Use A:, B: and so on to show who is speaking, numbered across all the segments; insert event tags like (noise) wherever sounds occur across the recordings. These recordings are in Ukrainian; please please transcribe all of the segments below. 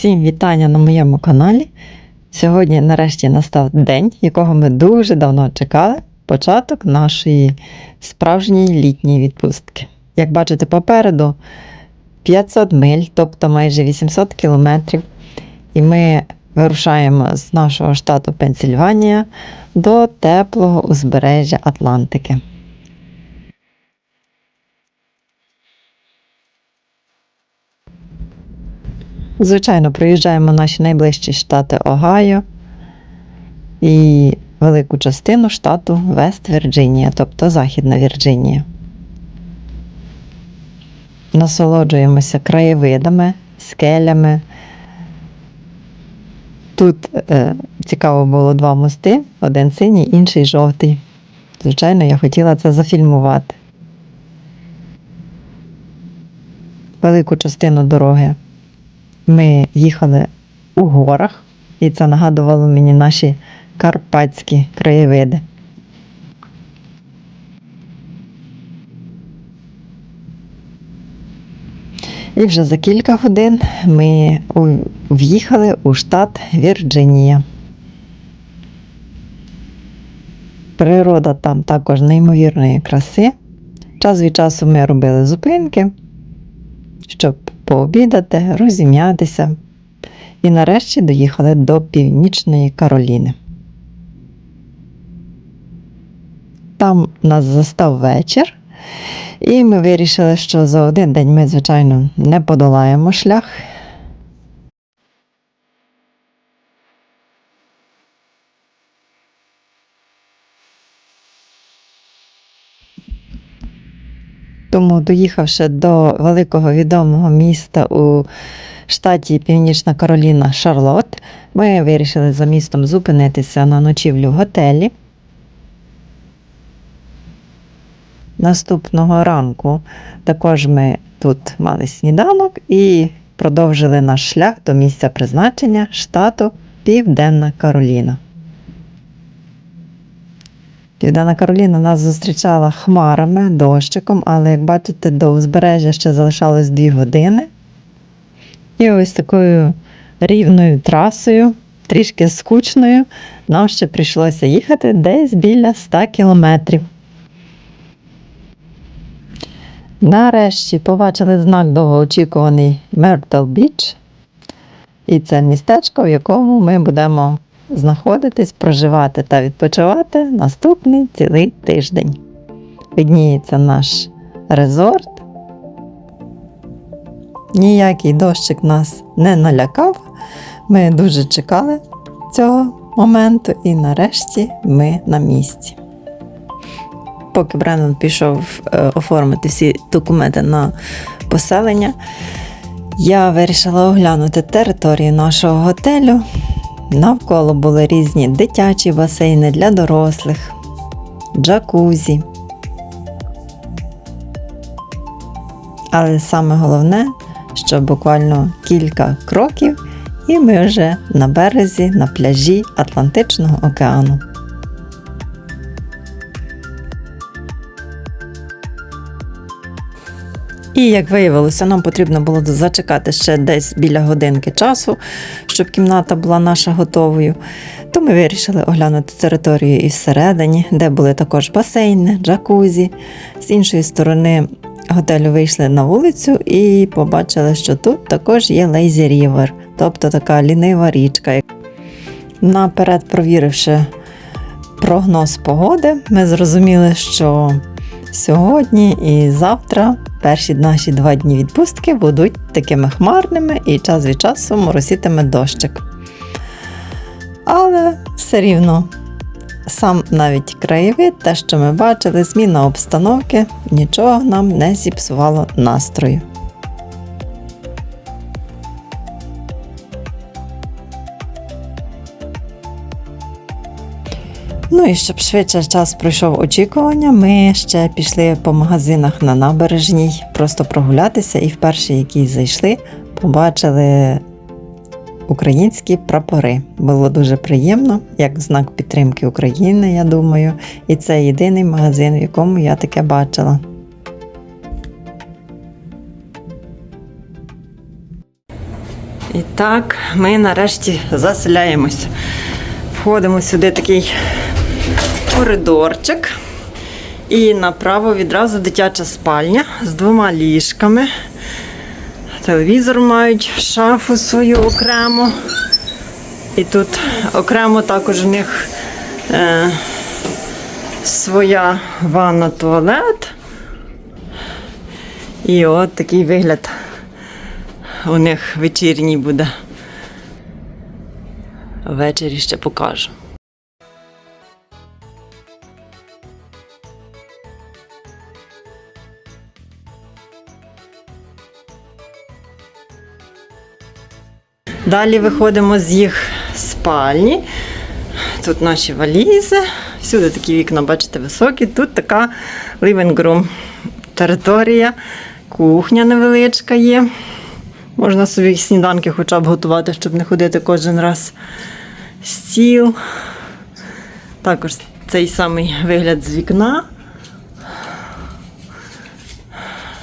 A: Усім вітання на моєму каналі. Сьогодні, нарешті, настав день, якого ми дуже давно чекали початок нашої справжньої літньої відпустки. Як бачите, попереду 500 миль, тобто майже 800 кілометрів. І ми вирушаємо з нашого штату Пенсільванія до теплого узбережжя Атлантики. Звичайно, проїжджаємо наші найближчі штати Огайо і велику частину штату Вест-Вірджинія, тобто Західна Вірджинія. Насолоджуємося краєвидами, скелями. Тут е, цікаво було два мости: один синій, інший жовтий. Звичайно, я хотіла це зафільмувати. Велику частину дороги ми їхали у горах, і це нагадувало мені наші карпатські краєвиди. І вже за кілька годин ми в'їхали у штат Вірджинія. Природа там також неймовірної краси. Час від часу ми робили зупинки, щоб пообідати, розім'ятися. І нарешті доїхали до Північної Кароліни. Там нас застав вечір, і ми вирішили, що за один день ми, звичайно, не подолаємо шлях. Тому, доїхавши до великого відомого міста у штаті Північна Кароліна Шарлот, ми вирішили за містом зупинитися на ночівлю в готелі. Наступного ранку також ми тут мали сніданок і продовжили наш шлях до місця призначення штату Південна Кароліна. Південна Кароліна нас зустрічала хмарами, дощиком, але як бачите, до узбережжя ще залишалось 2 години. І ось такою рівною трасою, трішки скучною, нам ще прийшлося їхати десь біля 100 кілометрів. Нарешті побачили знак довгоочікуваний Myrtle Beach. І це містечко, в якому ми будемо знаходитись, проживати та відпочивати наступний цілий тиждень. Видніється наш резорт. Ніякий дощик нас не налякав. Ми дуже чекали цього моменту, і нарешті ми на місці. Поки Бреннан пішов е, оформити всі документи на поселення, я вирішила оглянути територію нашого готелю. Навколо були різні дитячі басейни для дорослих, джакузі. Але саме головне, що буквально кілька кроків, і ми вже на березі, на пляжі Атлантичного океану. І як виявилося, нам потрібно було зачекати ще десь біля годинки часу, щоб кімната була наша готовою. То ми вирішили оглянути територію і всередині, де були також басейни, джакузі. З іншої сторони готелю вийшли на вулицю і побачили, що тут також є Lazy River, тобто така лінива річка. Наперед провіривши прогноз погоди, ми зрозуміли, що сьогодні і завтра перші наші два дні відпустки будуть такими хмарними і час від часу моросітиме дощик. Але все рівно сам навіть краєвид, те, що ми бачили, зміна обстановки, нічого нам не зіпсувало настрою. Ну і щоб швидше час пройшов очікування, ми ще пішли по магазинах на набережній, просто прогулятися, і вперше, які зайшли, побачили українські прапори. Було дуже приємно, як знак підтримки України, я думаю. І це єдиний магазин, в якому я таке бачила. І так, ми нарешті заселяємось. Входимо сюди такий коридорчик. І направо відразу дитяча спальня з двома ліжками. Телевізор мають, шафу свою окремо. І тут окремо також у них е, своя ванна туалет. І от такий вигляд у них вечірній буде. Ввечері ще покажу. Далі виходимо з їх спальні. Тут наші валізи. Всюди такі вікна, бачите, високі. Тут така living room територія, кухня невеличка є. Можна собі сніданки хоча б готувати, щоб не ходити кожен раз. Стіл. Також цей самий вигляд з вікна.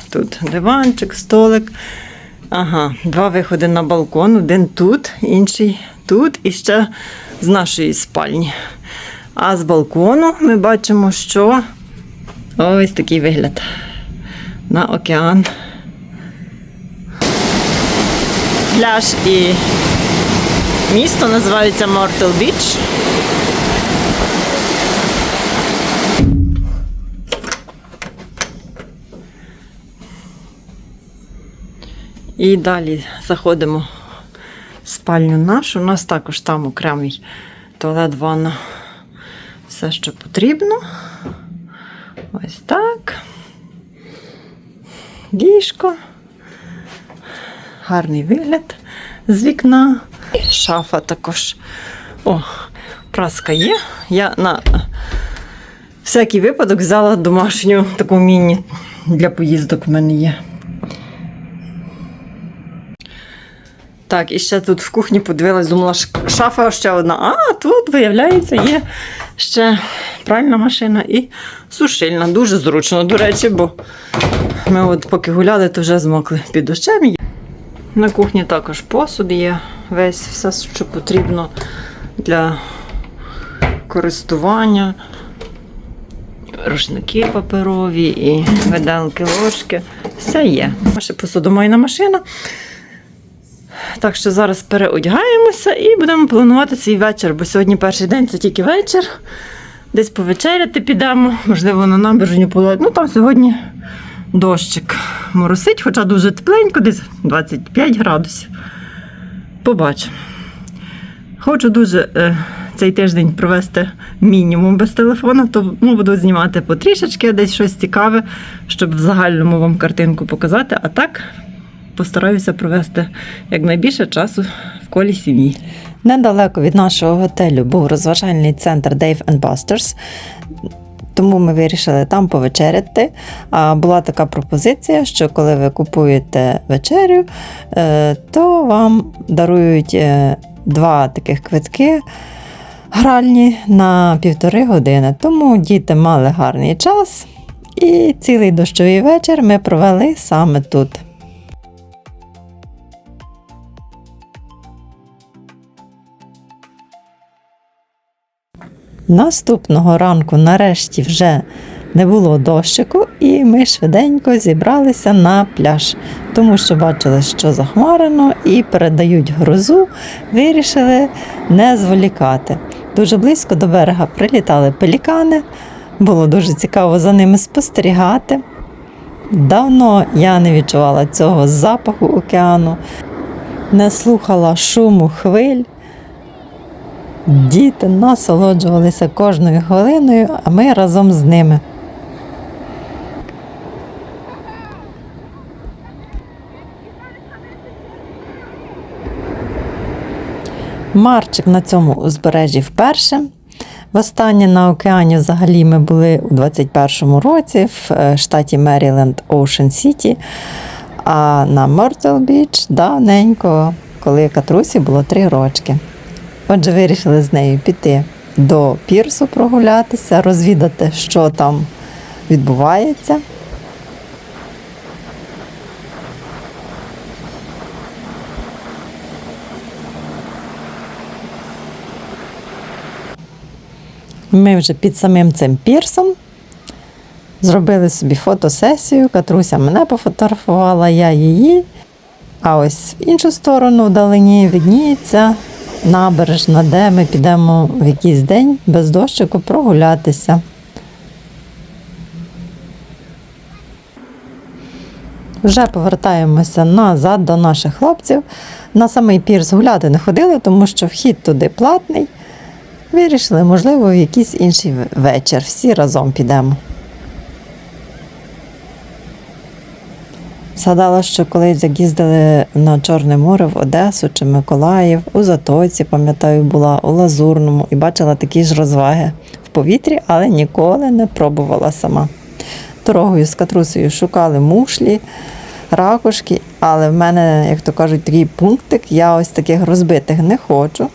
A: Тут диванчик, столик. Ага, два виходи на балкон. Один тут, інший тут і ще з нашої спальні. А з балкону ми бачимо, що ось такий вигляд на океан. Пляж і місто називається Мортал Біч. І далі заходимо в спальню нашу. У нас також там окремий туалет, ванна. Все, що потрібно. Ось так. Ліжко. Гарний вигляд з вікна. Шафа також. О, праска є. Я на всякий випадок взяла домашню таку міні для поїздок в мене є. Так, і ще тут в кухні подивилась, думала, шафа ще одна. А, тут, виявляється, є ще пральна машина і сушильна. Дуже зручно, до речі, бо ми от поки гуляли, то вже змокли під дощем. На кухні також посуд є, весь все, що потрібно для користування. Рушники паперові і виделки, ложки. Все є. Ще посудомийна машина. Так що зараз переодягаємося і будемо планувати свій вечір, бо сьогодні перший день це тільки вечір. Десь повечеряти підемо, можливо, на набережню поле. Ну там сьогодні дощик моросить, хоча дуже тепленько, десь 25 градусів. Побачимо. Хочу дуже е, цей тиждень провести мінімум без телефона, тому буду знімати потрішечки, десь щось цікаве, щоб в загальному вам картинку показати. А так постараюся провести якнайбільше часу в колі сім'ї. Недалеко від нашого готелю був розважальний центр Dave Busters. Тому ми вирішили там повечеряти. А була така пропозиція, що коли ви купуєте вечерю, е, то вам дарують е, два таких квитки гральні на півтори години. Тому діти мали гарний час, і цілий дощовий вечір ми провели саме тут. Наступного ранку, нарешті, вже не було дощику, і ми швиденько зібралися на пляж, тому що бачили, що захмарено, і передають грозу, вирішили не зволікати. Дуже близько до берега прилітали пелікани, було дуже цікаво за ними спостерігати. Давно я не відчувала цього запаху океану, не слухала шуму хвиль. Діти насолоджувалися кожною хвилиною, а ми разом з ними. Марчик на цьому узбережжі вперше. Востаннє на океані взагалі ми були у 21-му році в е, штаті Меріленд Оушен Сіті, а на Мортал Біч давненько, коли Катрусі було три рочки. Отже, вирішили з нею піти до пірсу прогулятися, розвідати, що там відбувається. Ми вже під самим цим пірсом зробили собі фотосесію. Катруся мене пофотографувала, я її. А ось в іншу сторону вдалині відніється набережна, де ми підемо в якийсь день без дощику прогулятися. Вже повертаємося назад до наших хлопців. На самий пірс гуляти не ходили, тому що вхід туди платний. Вирішили, можливо, в якийсь інший вечір. Всі разом підемо. Згадала, що колись як їздили на Чорне море в Одесу чи Миколаїв, у Затоці, пам'ятаю, була у Лазурному і бачила такі ж розваги в повітрі, але ніколи не пробувала сама. Дорогою з катрусею шукали мушлі, ракушки, але в мене, як то кажуть, такий пунктик, я ось таких розбитих не хочу.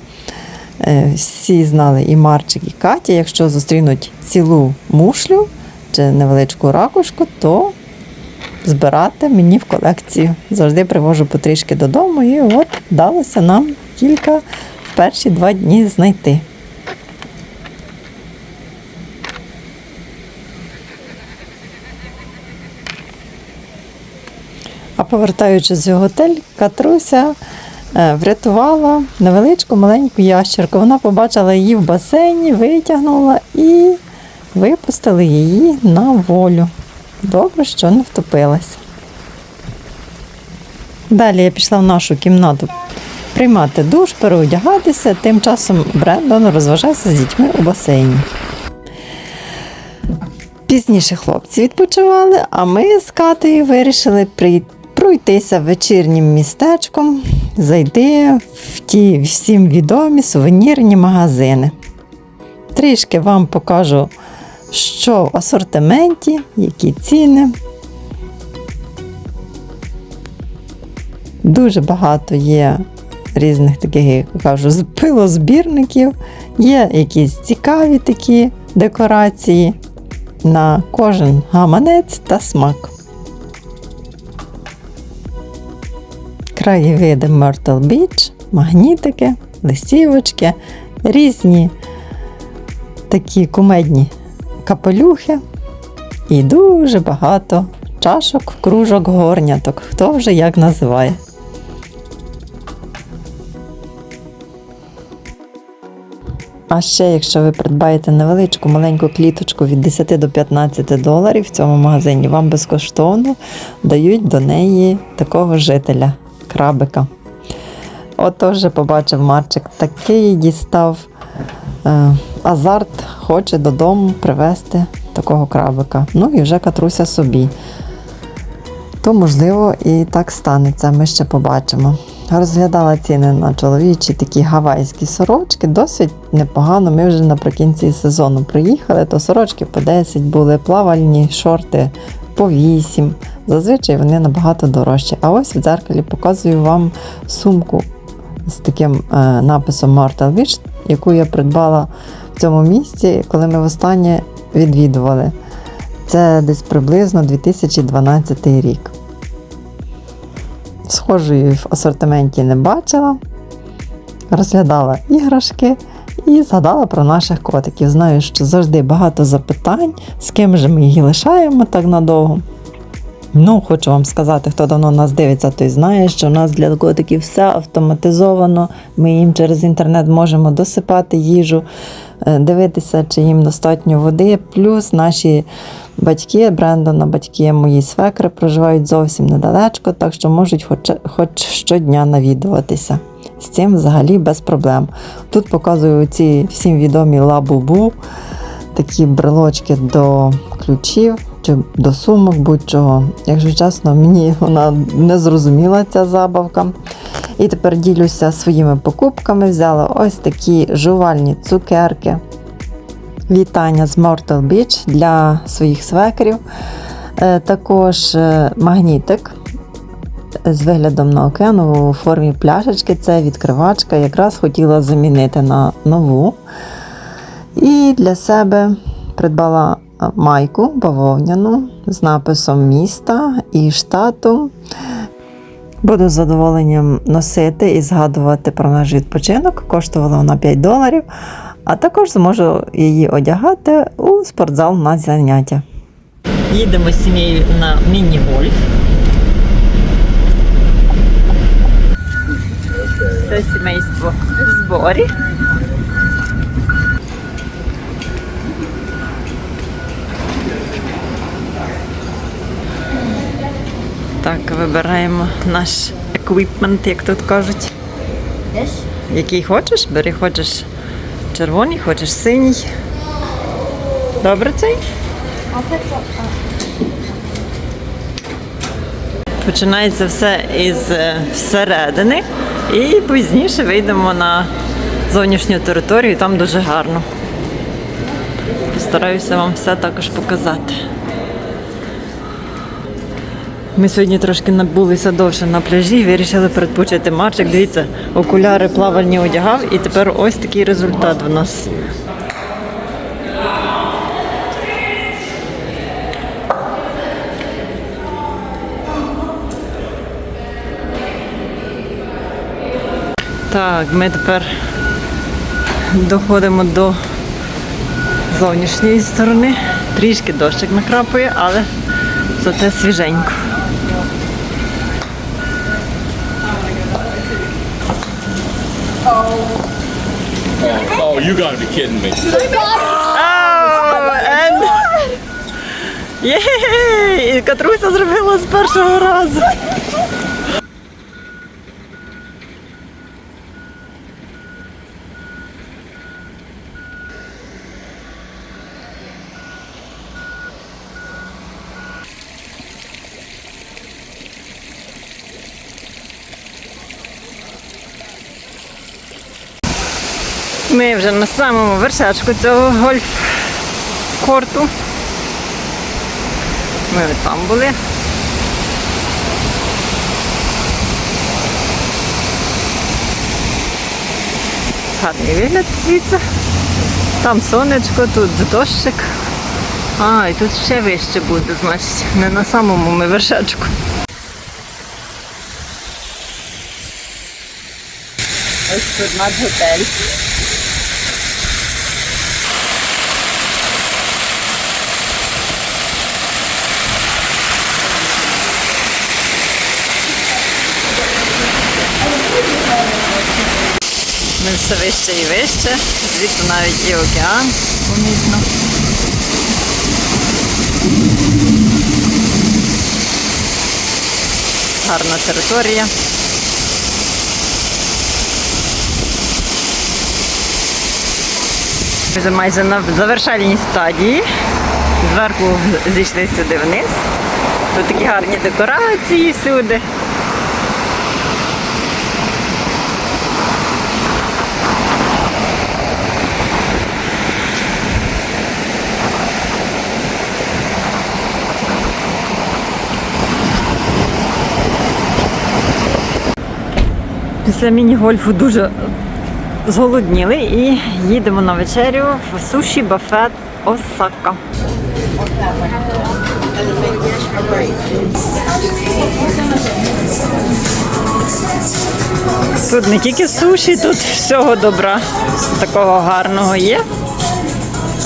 A: Е, Всі знали і Марчик, і Катя. Якщо зустрінуть цілу мушлю чи невеличку ракушку, то збирати мені в колекцію. Завжди привожу потрішки додому, і от вдалося нам кілька в перші два дні знайти. А повертаючись в готель, Катруся е, врятувала невеличку маленьку ящерку. Вона побачила її в басейні, витягнула і випустили її на волю. Добре, що не втопилась. Далі я пішла в нашу кімнату приймати душ, переодягатися. Тим часом Брендон розважався з дітьми у басейні. Пізніше хлопці відпочивали, а ми з Катею вирішили. Пройтися вечірнім містечком, зайти в ті всім відомі сувенірні магазини. Трішки вам покажу, що в асортименті, які ціни. Дуже багато є різних таких, як кажу, пилозбірників, є якісь цікаві такі декорації на кожен гаманець та смак. краєвиди Myrtle Beach, магнітики, листівочки, різні такі кумедні капелюхи і дуже багато чашок, кружок, горняток, хто вже як називає. А ще, якщо ви придбаєте невеличку маленьку кліточку від 10 до 15 доларів в цьому магазині, вам безкоштовно дають до неї такого жителя крабика. Отож, побачив Марчик, такий дістав азарт, хоче додому привезти такого крабика. Ну і вже катруся собі. То, можливо, і так станеться, ми ще побачимо. Розглядала ціни на чоловічі такі гавайські сорочки, досить непогано. Ми вже наприкінці сезону приїхали, то сорочки по 10 були, плавальні шорти по 8. Зазвичай вони набагато дорожчі. А ось в дзеркалі показую вам сумку з таким е, написом Myrtle Beach, яку я придбала в цьому місці, коли ми востаннє відвідували. Це десь приблизно 2012 рік. Схожої в асортименті не бачила, розглядала іграшки і згадала про наших котиків. Знаю, що завжди багато запитань, з ким же ми їх лишаємо так надовго. Ну, хочу вам сказати, хто давно нас дивиться, той знає, що у нас для котиків все автоматизовано. Ми їм через інтернет можемо досипати їжу, е, дивитися, чи їм достатньо води. Плюс наші батьки, Брендона, батьки мої свекри проживають зовсім недалечко, так що можуть хоч, хоч щодня навідуватися. З цим взагалі без проблем. Тут показую ці всім відомі лабубу, такі брелочки до ключів чи до сумок, будь-чого. Якщо чесно, мені вона не зрозуміла ця забавка. І тепер ділюся своїми покупками. Взяла ось такі жувальні цукерки. Вітання з Myrtle Beach для своїх свекрів. Е, Також е, магнітик з виглядом на океан у формі пляшечки. Це відкривачка. Якраз хотіла замінити на нову. І для себе придбала майку бавовняну з написом міста і штату. Буду з задоволенням носити і згадувати про наш відпочинок. Коштувала вона 5 доларів. а також зможу її одягати у спортзал на заняття. Їдемо з сім'єю на міні-гольф. Все сімейство в зборі. Так, вибираємо наш еквіпмент, як тут кажуть. Який хочеш, бери, хочеш червоний, хочеш синій. Добре цей? Починається все із е, середини, і пізніше вийдемо на зовнішню територію, там дуже гарно. Постараюся вам все також показати. Ми сьогодні трошки набулися довше на пляжі, вирішили передпочити марчик. Дивіться, окуляри плавальні одягав, і тепер ось такий результат в нас. Так, ми тепер доходимо до зовнішньої сторони. Трішки дощик накрапує, але зате свіженько.
B: Oh, you gotta be kidding me.
A: Oh. Єй! Катруся зробила з першого разу. Ми вже на самому вершечку цього гольф-корту. Ми от там були. Гарний вигляд звідси. Там сонечко, тут дощик. А, і тут ще вище буде, значить, не на самому ми вершечку. Ось тут над готель. Все вище і вище, звідти навіть і океан помітно. Гарна територія. Вже майже на завершальній стадії. Зверху зійшли сюди вниз. Тут такі гарні декорації всюди. Після міні-гольфу дуже зголодніли і їдемо на вечерю в суші бафет Осака. Тут не тільки суші, тут всього добра такого гарного є.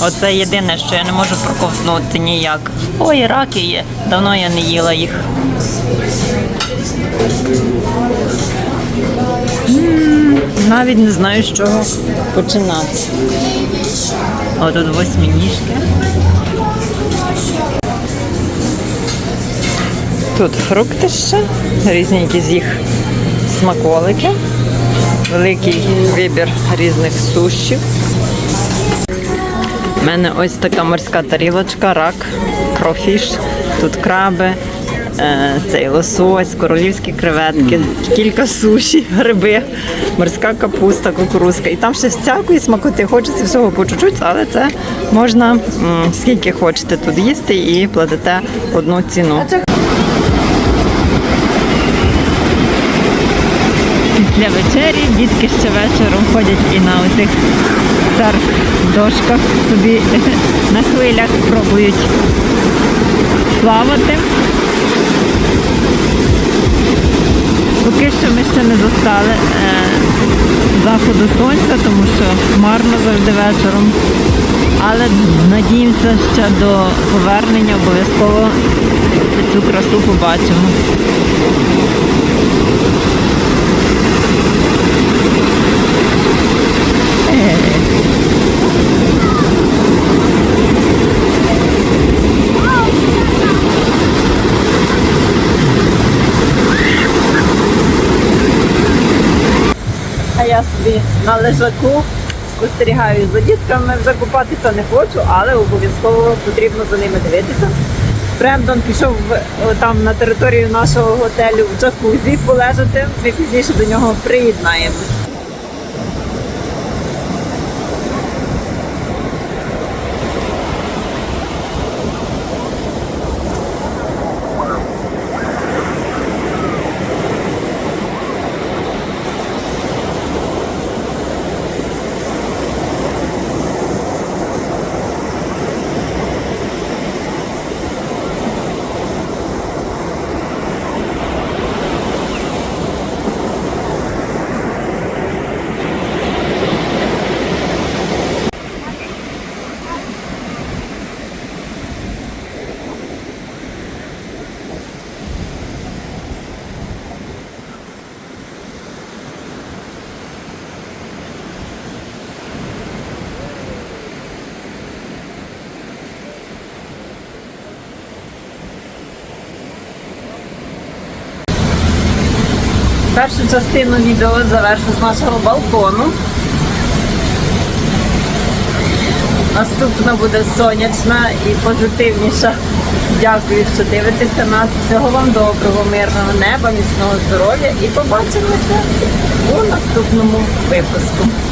A: Оце єдине, що я не можу проковтнути ніяк. Ой, раки є. Давно я не їла їх. Навіть не знаю, з чого починати. О, тут восьминіжки. Тут фрукти ще, різні якісь їх смаколики, великий вибір різних сушів. У мене ось така морська тарілочка, рак, крофіш, тут краби, цей лосось, королівські креветки, кілька суші, гриби, морська капуста, кукурузка. І там ще всякої смакоти. Хочеться всього по чуть-чуть, але це можна скільки хочете тут їсти і платите одну ціну. Після вечері дітки ще вечором ходять і на оцих серф-дошках собі (laughs) на хвилях пробують плавати. Поки що ми ще не застали е, заходу сонця, тому що хмарно завжди вечором. Але надіємося, ще до повернення обов'язково цю красу побачимо. А я собі на лежаку спостерігаю за дітками. Вже купатися не хочу, але обов'язково потрібно за ними дивитися. Брендон пішов там на територію нашого готелю в джакузі полежати. Ми пізніше до нього приєднаємось. Першу частину відео завершу з нашого балкону. Наступна буде сонячна і позитивніша. Дякую, що дивитеся нас. Всього вам доброго, мирного неба, міцного здоров'я і побачимося у наступному випуску.